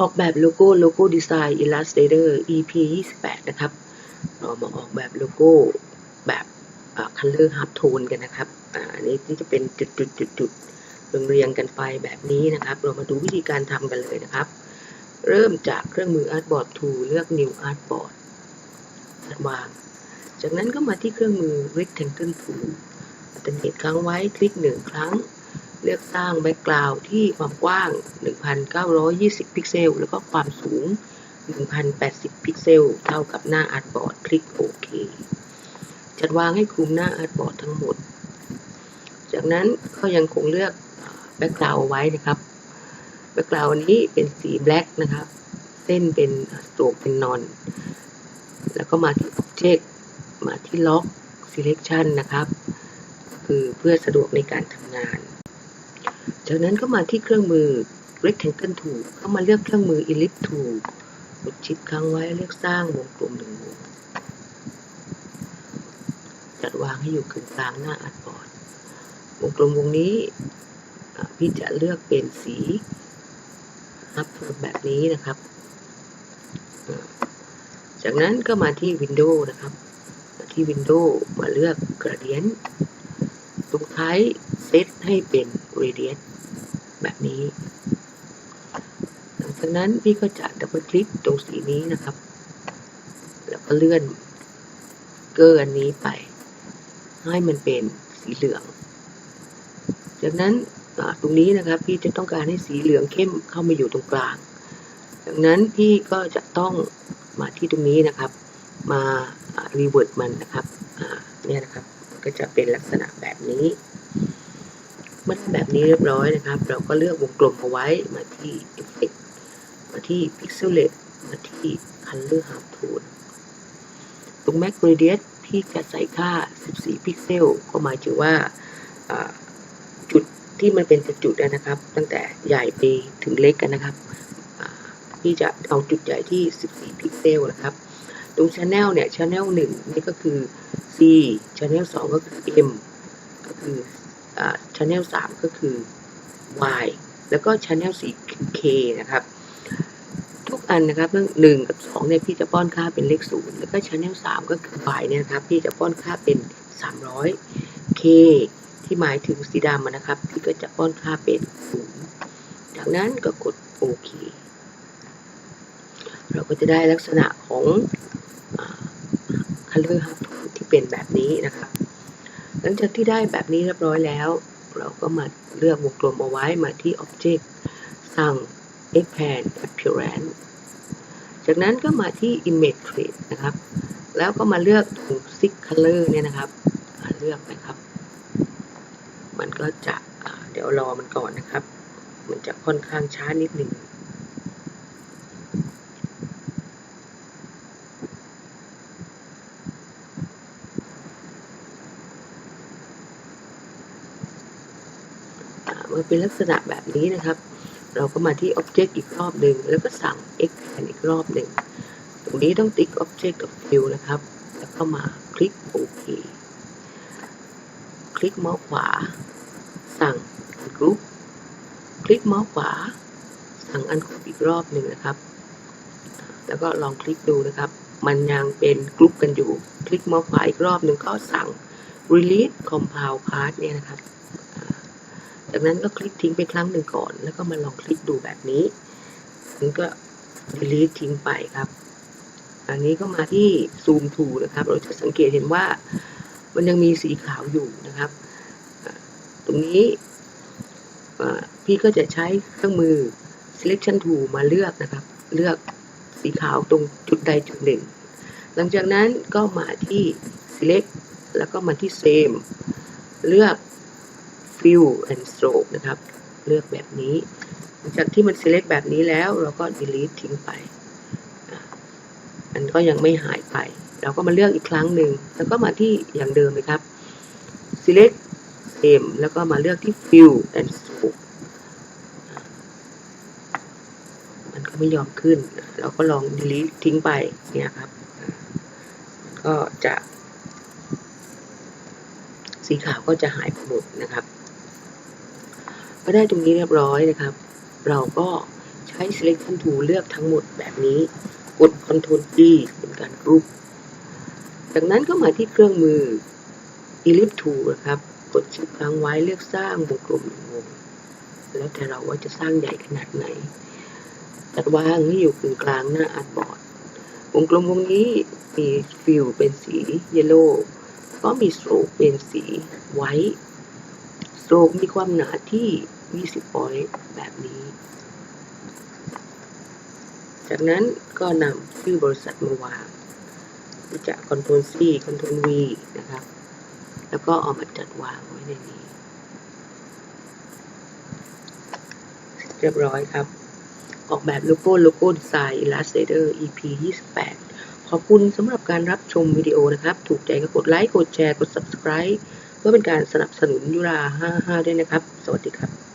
ออกแบบโลโก้โลโก้ดีไซน์ Illustrator EP 28 นะครับ เรามาออกแบบโลโก้แบบ color half tone กันนะครับอันนี้ที่จะเป็นจุดจุดจุดจุดเรียงเรียงกันไปแบบนี้นะครับ เรามาดูวิธีการทำกันเลยนะครับ เริ่มจากเครื่องมือ Artboard Tool เลือก New Artboard วาง จากนั้นก็มาที่เครื่องมือ Rectangle Tool อัตเนตค้างไว้คลิกหนึ่งครั้ง เลือกสร้างแบ็กกราวด์ที่ความกว้าง 1,920 พิกเซล แล้วก็ความสูง 1,080 พิกเซล เท่ากับหน้าอาร์ตบอร์ด คลิกโอเค จัดวางให้คลุมหน้าอาร์ตบอร์ดทั้งหมด จากนั้นก็ยังคงเลือกแบ็กกราวด์ไว้นะครับ แบ็กกราวด์นี้เป็นสีแบล็กนะครับ เส้นเป็นโตรกเป็นนอน แล้วก็มาที่ Object มาที่ Lock Selection นะครับ คือเพื่อสะดวกในการทำงาน จากนั้นก็มาที่เครื่องมือ rectangle tool ก็มาเลือกเครื่องมือ ellipse tool กดชิดค้างไว้เลือกสร้างวงกลมหนึ่งวงจัดวางให้อยู่กึ่งกลางหน้าอาร์ตบอร์ดวงกลมวงนี้พี่จะเลือกเป็นสีฮับแบบนี้นะครับ จากนั้นก็มาที่ Window นะครับ มาที่ Window มาเลือก Gradient ตรงท้ายเซตให้เป็น Radius แบบนี้หลังจากนั้นพี่ก็จะดับเบิลคลิกตรงสีนี้นะครับ แล้วก็เลื่อนเกอร์อันนี้ไป ให้มันเป็นสีเหลือง จากนั้นตรงนี้นะครับ พี่จะต้องการให้สีเหลืองเข้มเข้ามาอยู่ตรงกลางดังนั้นพี่ก็จะต้องมาที่ตรงนี้นะครับ มารีเวิร์ดมันนะครับเนี่ยนะครับ ก็จะเป็นลักษณะแบบนี้ มื่อแบบนี้เรียบร้อยนะครับ เราก็เลือกวงกลมเอาไว้มาที่ Effect มาที่ Pixelate มาที่ Color Half Tone ตรง Max Radius พี่จะใส่ค่า 14 พิกเซล ก็หมายถึงว่าจุดที่มันเป็นจุดนะครับ ตั้งแต่ใหญ่ไปถึงเล็กกันนะครับอ่าพี่จะเอาจุดใหญ่ที่ 14 พิกเซลนะครับ ตรง Channel เนี่ย Channel 1นี่ก็คือ C Channel 2ก็คือ M ก็คือ อ่า Channel 3ก็คือ Y แล้วก็ Channel 4คือ K นะครับ ทุกอันนะครับเรื่องหนึ่งกับสองเนี่ยพี่จะป้อนค่าเป็นเลขศูนย์แล้วก็ Channel 3ก็คือ Y เนี่ยนะครับ พี่จะป้อนค่าเป็น300 K ที่หมายถึงสีดำอะนะครับ พี่ก็จะป้อนค่าเป็นศูนย์จากนั้นก็กดโอเค เราก็จะได้ลักษณะของอ่า color ที่เป็นแบบนี้นะครับ หลังจากที่ได้แบบนี้เรียบร้อยแล้ว เราก็มาเลือกวงกลมเอาไว้มาที่ Object สั่ง Expand Appearance จากนั้นก็มาที่ Image Trace นะครับ แล้วก็มาเลือกตรง Six Color เนี่ยนะครับอ่าเลือกนะครับ มันก็จะเดี๋ยวรอมันก่อนนะครับ มันจะค่อนข้างช้านิดหนึ่ง อ่าเป็นลักษณะแบบนี้นะครับ เราก็มาที่ Object อีกรอบหนึ่งแล้วก็สั่ง Expand อีกรอบหนึ่งตรงนี้ต้องติ๊ก Object กับ Fill นะครับ แล้วก็มาคลิกโอเคคลิกเมาส์ขวา สั่ง Group คลิกเมาส์ขวา สั่ง Ungroup อีกรอบหนึ่งนะครับ แล้วก็ลองคลิกดูนะครับ มันยังเป็นกรุ๊ปกันอยู่ คลิกเมาส์ขวาอีกรอบหนึ่งก็สั่ง Release Compound Part เนี่ยนะครับ จากนั้นก็คลิกทิ้งไปครั้งหนึ่งก่อน แล้วก็มาลองคลิกดูแบบนี้มันก็ delete ทิ้งไปครับอันนี้ก็มาที่ zoom to นะครับ เราจะสังเกตเห็นว่า มันยังมีสีขาวอยู่นะครับ ตรงนี้พี่ก็จะใช้เครื่องมือ selection tool มาเลือกนะครับ เลือกสีขาวตรงจุดใดจุดหนึ่ง หลังจากนั้นก็มาที่ select แล้วก็มาที่ same เลือก fill and stroke นะครับ เลือกแบบนี้ หลังจากที่มัน select แบบนี้แล้วเราก็ delete ทิ้งไป มันก็ยังไม่หายไป เราก็มาเลือกอีกครั้งหนึ่ง แล้วก็มาที่อย่างเดิมเลยครับ select same แล้วก็มาเลือกที่ fill and stroke มันก็ไม่ยอมขึ้น เราก็ลอง delete ทิ้งไป เนี่ยครับ ก็จะ สีขาวก็จะหายไปหมดนะครับ อได้ตรงนี้เรียบร้อยนะครับ เราก็ใช้ selection tool เลือกทั้งหมดแบบนี้ กด Ctrl G เป็นการกรุ๊ปจากนั้นก็มาที่เครื่องมือ Ellipse Tool นะครับ กดชิปค้างไว้เลือกสร้างวงกลมหนึ่งวง แล้วแต่เราว่าจะสร้างใหญ่ขนาดไหน จัดวางให้อยู่กึ่งกลางหน้าอาร์ตบอร์ด วงกลมวงนี้มีฟิลเป็นสีเยลโล่ก็มีสโตรกเป็นสีไวท์ โตรกมีความหนาที่ 20 ปอยต์แบบนี้ จากนั้นก็นำชื่อบริษัทมาวางจะ Ctrl C Ctrl V นะครับ แล้วก็เอามาจัดวางไว้ในนี้ เรียบร้อยครับ ออกแบบโลโก้โลโก้ดีไซน์ Illustrator EP 28 ขอบคุณสำหรับการรับชมวิดีโอนะครับ ถูกใจก็กดไลค์ กดแชร์ กด Subscribe เพื่อเป็นการสนับสนุนยุรา 55 ด้วยนะครับ สวัสดีครับ